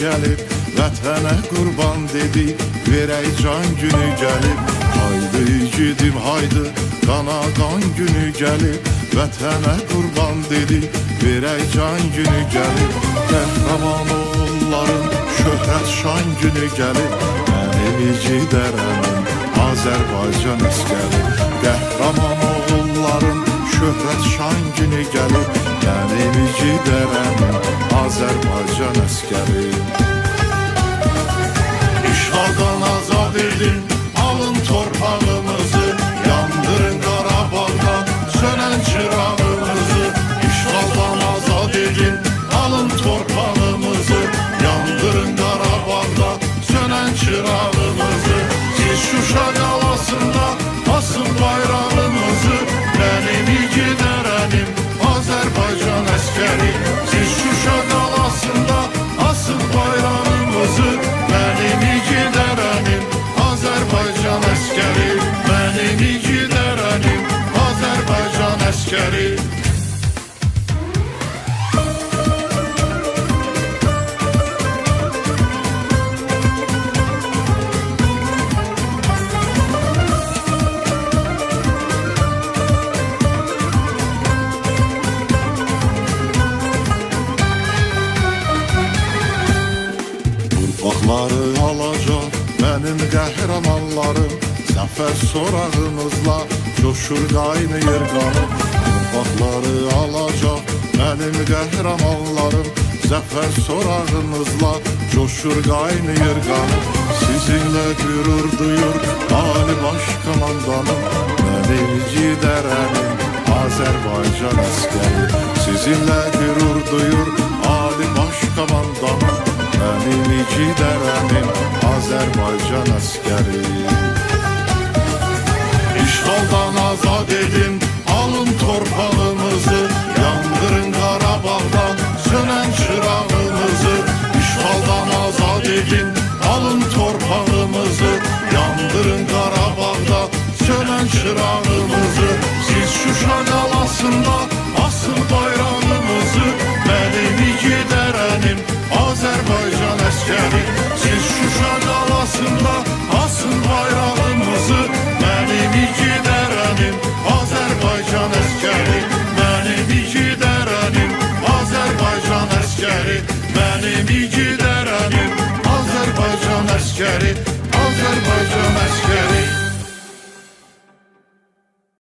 gəlib Vətənə qurban dedi Verək can günü gəlib Haydi yiğidim haydi Qana qan günü gəlib Vətənə qurban dedi Verək can günü gəlib Qəhrəman oğulların Şöhrət şan günü gəlib Mənim igidərənim Azərbaycan əskəri Qəhrəman oğulların Şöhrət şan günü gəlib Mənim igidərənim Şuşa qalasında Asın bayrağımızı Mənim igidərənim Azərbaycan əskəri Siz Şuşa qalasında Asın bayrağımızı Mənim igidərənim Azərbaycan əskəri Mənim igidərənim Azərbaycan əskəri Torpaqları alacaq mənim qəhrəmanlarım Zəfər sorağımızla coşur qaynayır qanım Torpaqları alacaq mənim qəhrəmanlarım Zəfər sorağımızla coşur qaynayır qanım Sizinlə qürur duyur Ali Baş Komandanım. Mənim gidərənim Azərbaycan əskəri Sizinlə duyur Ali Baş Mənim igidərənim Azərbaycan Əskəri Siz Şuşa qalasında